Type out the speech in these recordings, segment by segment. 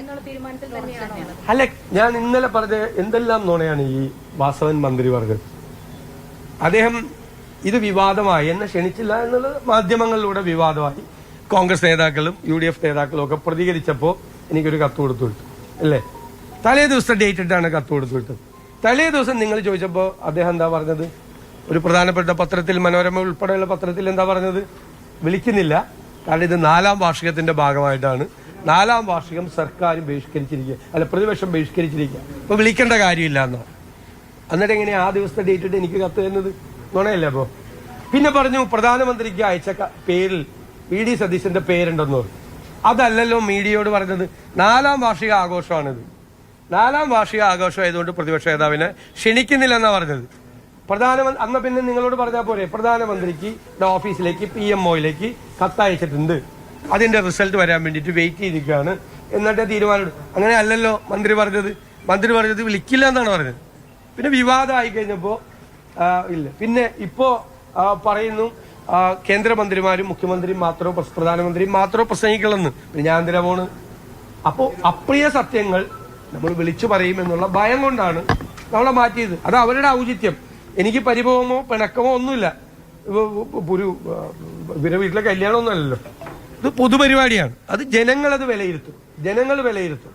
എന്നുള്ള തീരുമാനത്തിൽ തന്നെയാണ് അല്ല ഞാൻ ഇന്നലെ പറഞ്ഞ എന്തെല്ലാം നോണയാണ് ഈ വാസവൻ മന്ത്രി പറഞ്ഞത്? അദ്ദേഹം ഇത് വിവാദമായി എന്നെ ക്ഷണിച്ചില്ല എന്നുള്ളത് മാധ്യമങ്ങളിലൂടെ വിവാദമായി. കോൺഗ്രസ് നേതാക്കളും യു ഡി എഫ് നേതാക്കളും ഒക്കെ പ്രതികരിച്ചപ്പോൾ എനിക്കൊരു കത്ത് കൊടുത്തു വിട്ടു. അല്ലേ? തലേ ദിവസം ഡേറ്റ് ഇട്ടാണ് കത്ത് കൊടുത്തു വിട്ടത്. തലേ ദിവസം നിങ്ങൾ ചോദിച്ചപ്പോൾ അദ്ദേഹം എന്താ പറഞ്ഞത്? ഒരു പ്രധാനപ്പെട്ട പത്രത്തിൽ മനോരമ ഉൾപ്പെടെയുള്ള പത്രത്തിൽ എന്താ പറഞ്ഞത്? വിളിക്കുന്നില്ല. കാരണം ഇത് നാലാം വാർഷികത്തിന്റെ ഭാഗമായിട്ടാണ് നാലാം വാർഷികം സർക്കാരും ബഹിഷ്കരിച്ചിരിക്കുക. അല്ല പ്രതിപക്ഷം ബഹിഷ്കരിച്ചിരിക്കുക. അപ്പൊ വിളിക്കേണ്ട കാര്യമില്ല എന്നോ? എന്നിട്ട് എങ്ങനെയാ ആ ദിവസത്തെ ഡേറ്റ് ഇട്ട് എനിക്ക് കത്ത് തരുന്നത്? നുണയല്ലേ അപ്പോ? പിന്നെ പറഞ്ഞു പ്രധാനമന്ത്രിക്ക് അയച്ച പേരിൽ വി ഡി സതീശന്റെ പേരുണ്ടെന്ന് പറഞ്ഞു. അതല്ലല്ലോ മീഡിയയോട് പറഞ്ഞത്. നാലാം വാർഷിക ആഘോഷമാണിത്. നാലാം വാർഷിക ആഘോഷം ആയതുകൊണ്ട് പ്രതിപക്ഷ നേതാവിനെ ക്ഷണിക്കുന്നില്ലെന്നാ പറഞ്ഞത്. പ്രധാനമന്ത്രി അന്ന് പിന്നെ നിങ്ങളോട് പറഞ്ഞാൽ പോരെ. പ്രധാനമന്ത്രിക്ക് ഓഫീസിലേക്ക് പി എം ഒയിലേക്ക് കത്തയച്ചിട്ടുണ്ട്. അതിന്റെ റിസൾട്ട് വരാൻ വേണ്ടിയിട്ട് വെയിറ്റ് ചെയ്തിരിക്കുകയാണ്. എന്നിട്ട് തീരുമാനം അങ്ങനെ അല്ലല്ലോ മന്ത്രി പറഞ്ഞത്. മന്ത്രി പറഞ്ഞത് വിളിക്കില്ല എന്നാണ് പറഞ്ഞത്. പിന്നെ വിവാദമായി കഴിഞ്ഞപ്പോ ആ, ഇല്ല. പിന്നെ ഇപ്പോ പറയുന്നു കേന്ദ്രമന്ത്രിമാരും മുഖ്യമന്ത്രിയും മാത്രമോ പ്രധാനമന്ത്രിയും മാത്രമോ പ്രസംഗിക്കണമെന്ന്. പിന്നെ ഞാൻ എന്തിനാ പോണ്? അപ്പോ അപ്രിയ സത്യങ്ങൾ നമ്മൾ വിളിച്ചു പറയും എന്നുള്ള ഭയം കൊണ്ടാണ് നമ്മളെ മാറ്റിയത്. അത് അവരുടെ ഔചിത്യം. എനിക്ക് പരിഭവമോ പിണക്കമോ ഒന്നുമില്ല. ഒരു ഇവരെ വീട്ടിലെ കല്യാണമൊന്നും അല്ലല്ലോ. ഇത് പൊതുപരിപാടിയാണ്. അത് ജനങ്ങൾ അത് വിലയിരുത്തും. ജനങ്ങൾ വിലയിരുത്തും.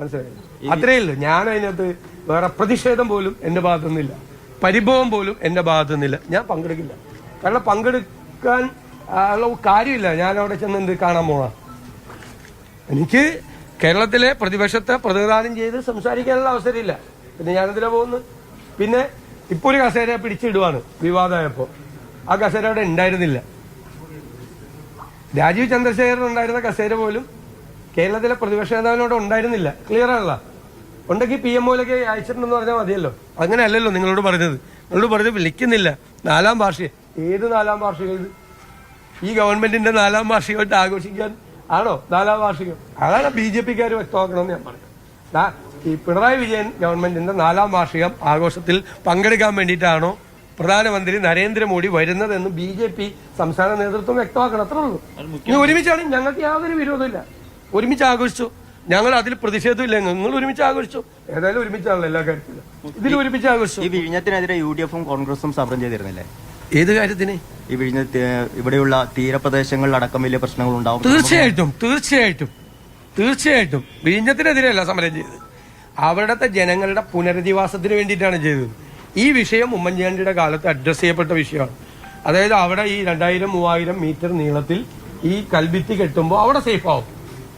മനസ്സിലായി? അത്രേ ഉള്ളൂ ഞാൻ അതിനകത്ത് വേറെ പ്രതിഷേധം പോലും എന്റെ ഭാഗത്തുനിന്നില്ല. പരിഭവം പോലും എന്റെ ഭാഗത്തുനിന്നില്ല. ഞാൻ പങ്കെടുക്കില്ല. കാരണം പങ്കെടുക്കാൻ ഉള്ള കാര്യമില്ല. ഞാൻ അവിടെ ചെന്ന് എന്ത് കാണാൻ പോവാ? എനിക്ക് കേരളത്തിലെ പ്രതിപക്ഷത്തെ പ്രതിനിധാനം ചെയ്ത് സംസാരിക്കാനുള്ള അവസരമില്ല. പിന്നെ ഞാനെന്തിനാ പോകുന്നു പിന്നെ ഇപ്പൊ ഒരു കസേര പിടിച്ചിടുവാണ് വിവാദമായപ്പോ. ആ കസേര അവിടെ ഉണ്ടായിരുന്നില്ല. രാജീവ് ചന്ദ്രശേഖരൻ ഉണ്ടായിരുന്ന കസേര പോലും കേരളത്തിലെ പ്രതിപക്ഷ നേതാവിനോട് ഉണ്ടായിരുന്നില്ല. ക്ലിയർ ആണല്ലോ? ഉണ്ടെങ്കിൽ പി എം ഒയിലൊക്കെ അയച്ചിട്ടുണ്ടെന്ന് പറഞ്ഞാൽ മതിയല്ലോ? അങ്ങനെ അല്ലല്ലോ നിങ്ങളോട് പറഞ്ഞത്. നിങ്ങളോട് പറഞ്ഞത് വിളിക്കുന്നില്ല. നാലാം വാർഷികം ഏത് നാലാം വാർഷികം ഇത് ഈ ഗവൺമെന്റിന്റെ നാലാം വാർഷികമായിട്ട് ആഘോഷിക്കാൻ ആണോ നാലാം വാർഷികം? അതാണ് ബി ജെ പിക്കാർ വ്യക്തമാക്കണമെന്ന് ഞാൻ പറഞ്ഞു ഈ പിണറായി വിജയൻ ഗവൺമെന്റിന്റെ നാലാം വാർഷികം ആഘോഷത്തിൽ പങ്കെടുക്കാൻ വേണ്ടിയിട്ടാണോ പ്രധാനമന്ത്രി നരേന്ദ്രമോദി വരുന്നതെന്ന് ബി ജെ പി സംസ്ഥാന നേതൃത്വം വ്യക്തമാക്കണം. അത്രേ ഉള്ളൂ. ഇനി ഒരുമിച്ചാണ് ഞങ്ങൾക്ക് യാതൊരു വിരോധമില്ല. ഒരുമിച്ച് ആഘോഷിച്ചു ഞങ്ങൾ അതിൽ പ്രതിഷേധമില്ല. നിങ്ങൾ ഒരുമിച്ച് ആഘോഷിച്ചു ഏതായാലും ഒരുമിച്ചാണല്ലോ എല്ലാ കാര്യത്തിലും. ഇതിൽ ഒരുമിച്ച് ആഘോഷിച്ചു ഈ വിഴിഞ്ഞത്തിനെതിരെ യു ഡി എഫും കോൺഗ്രസും സമരം ചെയ്തിരുന്നില്ലേ? ഏത് കാര്യത്തിന്? ഈ വിഴിഞ്ഞ ഇവിടെയുള്ള തീരപ്രദേശങ്ങളിൽ അടക്കം വലിയ പ്രശ്നങ്ങൾ ഉണ്ടാവും. തീർച്ചയായിട്ടും തീർച്ചയായിട്ടും തീർച്ചയായിട്ടും. വിഴിഞ്ഞത്തിനെതിരെയല്ല സമരം ചെയ്തത്. അവിടുത്തെ ജനങ്ങളുടെ പുനരധിവാസത്തിന് വേണ്ടിയിട്ടാണ് ചെയ്തത്. ഈ വിഷയം ഉമ്മൻചാണ്ടിയുടെ കാലത്ത് അഡ്രസ്സ് ചെയ്യപ്പെട്ട വിഷയമാണ്. അതായത് അവിടെ ഈ രണ്ടായിരം മൂവായിരം മീറ്റർ നീളത്തിൽ ഈ കൽഭിത്തി കെട്ടുമ്പോൾ അവിടെ സേഫ് ആവും.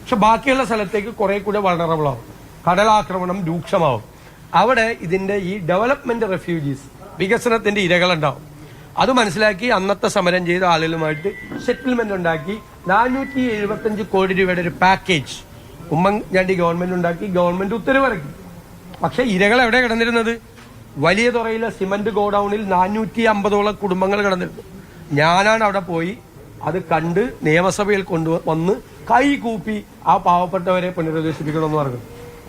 പക്ഷെ ബാക്കിയുള്ള സ്ഥലത്തേക്ക് കുറെ കൂടെ വളണറബിൾ ആവും. കടലാക്രമണം രൂക്ഷമാവും. അവിടെ ഇതിന്റെ ഈ ഡെവലപ്മെന്റ് റെഫ്യൂജീസ് വികസനത്തിന്റെ ഇരകളുണ്ടാവും അത് മനസ്സിലാക്കി അന്നത്തെ സമരം ചെയ്ത ആളുകളുമായിട്ട് സെറ്റിൽമെന്റ് ഉണ്ടാക്കി. നാനൂറ്റി എഴുപത്തഞ്ച് കോടി രൂപയുടെ ഒരു പാക്കേജ് ഉമ്മൻചാണ്ടി ഗവൺമെന്റ് ഉണ്ടാക്കി. ഗവൺമെന്റ് ഉത്തരവിറക്കി. പക്ഷെ ഇരകൾ എവിടെ കിടന്നിരുന്നത്? വലിയ തുറയിലെ സിമന്റ് ഗോഡൌണിൽ നാനൂറ്റി അമ്പതോളം കുടുംബങ്ങൾ കിടന്നിരുന്നു. ഞാനാണ് അവിടെ പോയി അത് കണ്ട് നിയമസഭയിൽ കൊണ്ടു വന്ന് കൈ കൂപ്പി ആ പാവപ്പെട്ടവരെ പുനരധിവസിപ്പിക്കണമെന്ന് പറഞ്ഞു.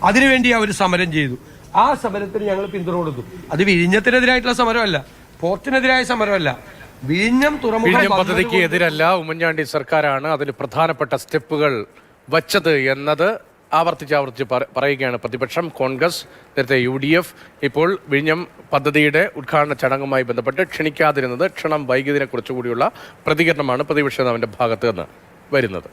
അതിനുവേണ്ടി അവർ സമരം ചെയ്തു. ആ സമരത്തിന് ഞങ്ങൾ പിന്തുണ കൊടുത്തു അത് വിഴിഞ്ഞത്തിനെതിരായിട്ടുള്ള സമരമല്ല പോർട്ടിനെതിരായ സമരമല്ല. വിഴിഞ്ഞം തുറമുഖ പദ്ധതിക്ക് എതിരല്ല ഉമ്മൻചാണ്ടി സർക്കാരാണ് അതിൽ പ്രധാനപ്പെട്ട സ്റ്റെപ്പുകൾ വച്ചത് എന്നത് ആവർത്തിച്ച് ആവർത്തിച്ച് പറ- പറയുകയാണ് പ്രതിപക്ഷം. കോൺഗ്രസ് നേരത്തെ യു ഡി എഫ് ഇപ്പോൾ വിഴിഞ്ഞം പദ്ധതിയുടെ ഉദ്ഘാടന ചടങ്ങുമായി ബന്ധപ്പെട്ട് ക്ഷണിക്കാതിരുന്നത് ക്ഷണം വൈകിയതിനെ കുറിച്ചുകൂടിയുള്ള പ്രതികരണമാണ് പ്രതിപക്ഷ നേതാവിന്റെ ഭാഗത്ത് നിന്ന് വരുന്നത്.